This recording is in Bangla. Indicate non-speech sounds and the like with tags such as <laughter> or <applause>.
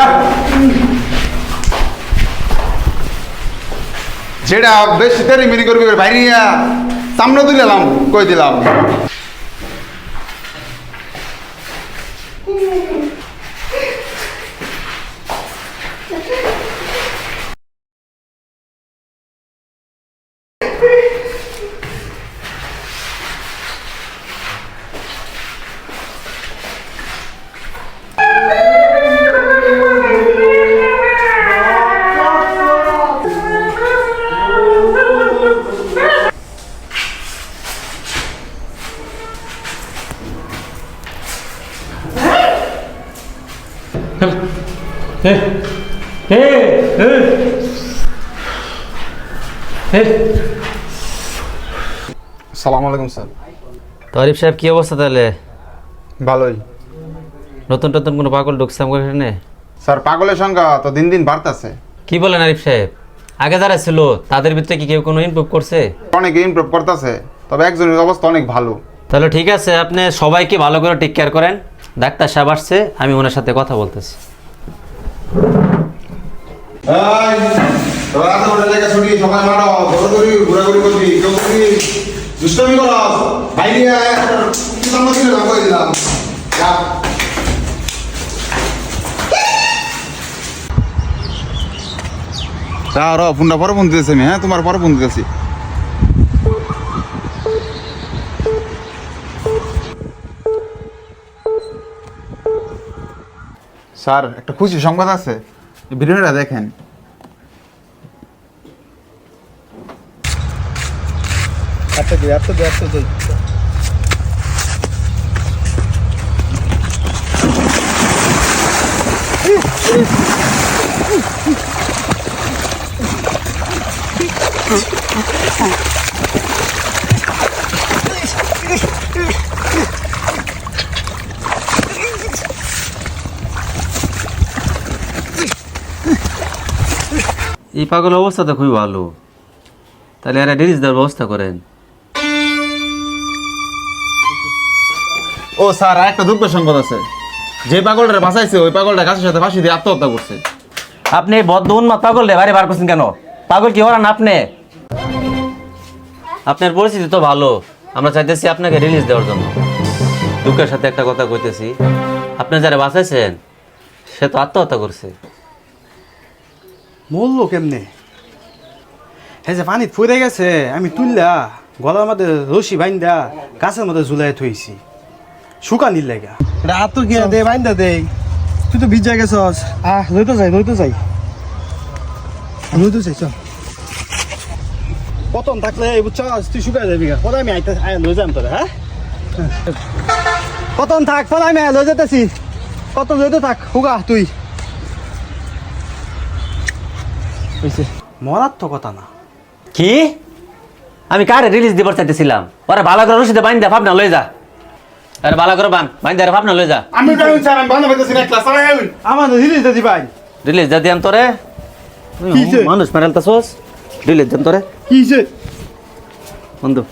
যা। যেটা বেশি তেরি মিনি করবি বাইরে সামনে দিলাম কই দিলাম। <laughs> সালাম আলাইকুম স্যার। তরিফ সাহেব কি অবস্থা তাহলে? ভালোই। নতুন নতুন কোনো পাগল ঢুকছে আমার এখানে? স্যার পাগলের সংখ্যা তো দিন দিন বাড়তেছে। কি বলেন আরিফ সাহেব? আগে যারা ছিল তাদের ভিতরে কি কেউ কোনো ইমপ্রুভ করছে? অনেক ইমপ্রুভ করতেছে তবে একজনের অবস্থা অনেক ভালো। তাহলে ঠিক আছে আপনি সবাইকে ভালো করে টেক কেয়ার করেন। ডাক্তার সাহেব আসছে, আমি ওনার সাথে কথা বলতেছি। র, ফোনটা পরে ফোন দিতেছি আমি হ্যাঁ তোমার পরে ফোন দিতেছি। স্যার একটা খুশি সংবাদ আছে। ভিডিওটা দেখেন। দিই। এই পাগল অবস্থা তো খুবই ভালো। তাহলে এরা ডিরিজ দেওয়ার ব্যবস্থা করেন। ও স্যার আর একটা দুঃখের সংবাদ আছে। যে পাগলটা বাঁচাইছে ওই পাগলটা গাছের সাথে ফাঁসি দিয়ে আত্মহত্যা করছে। আপনি বদ্ধ উন্মাদ পাগল রে বাড়ি বার করছেন কেন? পাগল কি ওরা না আপনি? আপনার পরিস্থিতি তো ভালো। আমরা চাইতেছি আপনাকে রিলিজ দেওয়ার জন্য। দুঃখের সাথে একটা কথা কইতেছি। আপনি যারা বাঁচাইছেন সে তো আত্মহত্যা করছে। মরলো কেমনে? হ্যাঁ যে পানি ফুরে গেছে আমি তুললা গলার মধ্যে রশি বাইন্দা গাছের মধ্যে ঝুলাই থইছি। শুকানির লেগা। রাত তো গিয়া দে বাইন্দা দে। তুই তো ভিজা গেছস। আহ লইতো যাই লইতো যাই। লইতো যাই চল। পতন থাকলে বুঝছস তুই শুকাই যাবি গা। পরে আমি আইতে আয় লই যাম তোরে হ্যাঁ? পতন থাক পরে আমি লই যেতেছি কত লইতো থাক হুগা তুই। হইছে। মরার তো কথা না। কি? আমি কারে রিলিজ দিবার চাইতেছিলাম? ওরা ভালো করে রসিদে বাইন দে ভাবনা লই যা। আরে ভালো করে বান বাইন আর ভাবনা লই যা। আমি তো স্যার আমি বান্ধব হইতেছি না ক্লাস আরে আমার রিলিজ দিদি ভাই রিলিজ দে দিয়াম তোরে? মানুষ মারালতাছস রিলিজ দেন তোরে? কিছে বন্ধু।